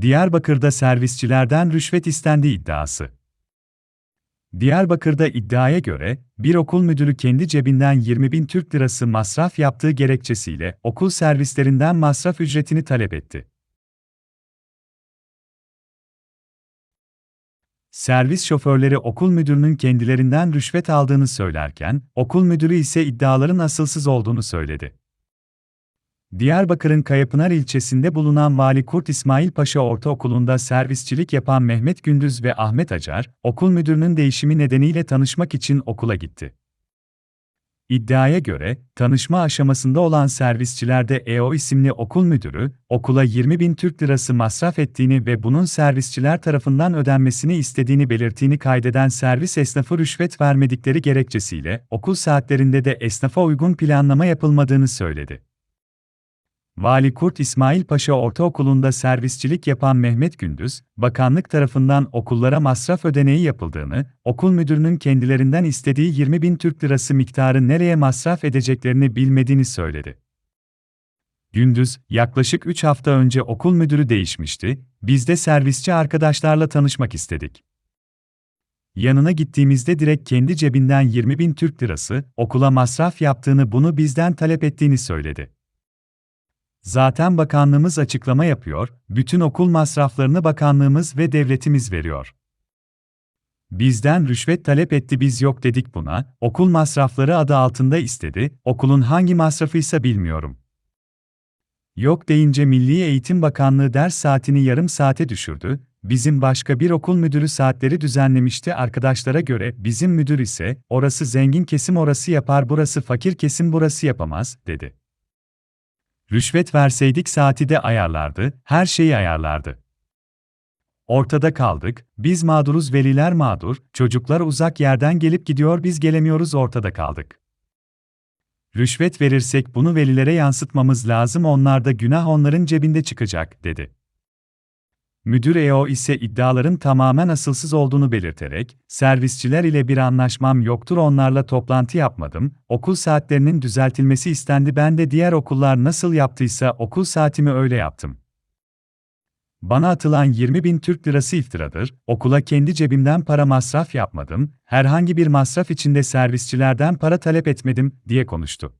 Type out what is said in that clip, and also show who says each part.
Speaker 1: Diyarbakır'da servisçilerden rüşvet istendiği iddiası. Diyarbakır'da iddiaya göre, bir okul müdürü kendi cebinden 20 bin Türk lirası masraf yaptığı gerekçesiyle okul servislerinden masraf ücretini talep etti. Servis şoförleri okul müdürünün kendilerinden rüşvet aldığını söylerken, okul müdürü ise iddiaların asılsız olduğunu söyledi. Diyarbakır'ın Kayapınar ilçesinde bulunan Vali Kurt İsmail Paşa Ortaokulu'nda servisçilik yapan Mehmet Gündüz ve Ahmet Acar, okul müdürünün değişimi nedeniyle tanışmak için okula gitti. İddiaya göre, tanışma aşamasında olan servisçilerde EO isimli okul müdürü, okula 20 bin Türk lirası masraf ettiğini ve bunun servisçiler tarafından ödenmesini istediğini belirttiğini kaydeden servis esnafı rüşvet vermedikleri gerekçesiyle, okul saatlerinde de esnafa uygun planlama yapılmadığını söyledi. Vali Kurt İsmail Paşa Ortaokulu'nda servisçilik yapan Mehmet Gündüz, bakanlık tarafından okullara masraf ödeneği yapıldığını, okul müdürünün kendilerinden istediği 20 bin Türk lirası miktarı nereye masraf edeceklerini bilmediğini söyledi. Gündüz, yaklaşık 3 hafta önce okul müdürü değişmişti, biz de servisçi arkadaşlarla tanışmak istedik. Yanına gittiğimizde direkt kendi cebinden 20 bin Türk lirası, okula masraf yaptığını bunu bizden talep ettiğini söyledi. Zaten bakanlığımız açıklama yapıyor, bütün okul masraflarını bakanlığımız ve devletimiz veriyor. Bizden rüşvet talep etti biz yok dedik buna, okul masrafları adı altında istedi, okulun hangi masrafıysa bilmiyorum. Yok deyince Milli Eğitim Bakanlığı ders saatini yarım saate düşürdü, bizim başka bir okul müdürü saatleri düzenlemişti arkadaşlara göre bizim müdür ise, orası zengin kesim orası yapar burası fakir kesim burası yapamaz, dedi. Rüşvet verseydik saati de ayarlardı, her şeyi ayarlardı. Ortada kaldık, biz mağduruz veliler mağdur, çocuklar uzak yerden gelip gidiyor biz gelemiyoruz ortada kaldık. Rüşvet verirsek bunu velilere yansıtmamız lazım onlar da günah onların cebinde çıkacak, dedi. Müdür EO ise iddiaların tamamen asılsız olduğunu belirterek, servisçiler ile bir anlaşmam yoktur onlarla toplantı yapmadım, okul saatlerinin düzeltilmesi istendi ben de diğer okullar nasıl yaptıysa okul saatimi öyle yaptım. Bana atılan 20 bin Türk lirası iftiradır, okula kendi cebimden para masraf yapmadım, herhangi bir masraf içinde servisçilerden para talep etmedim, diye konuştu.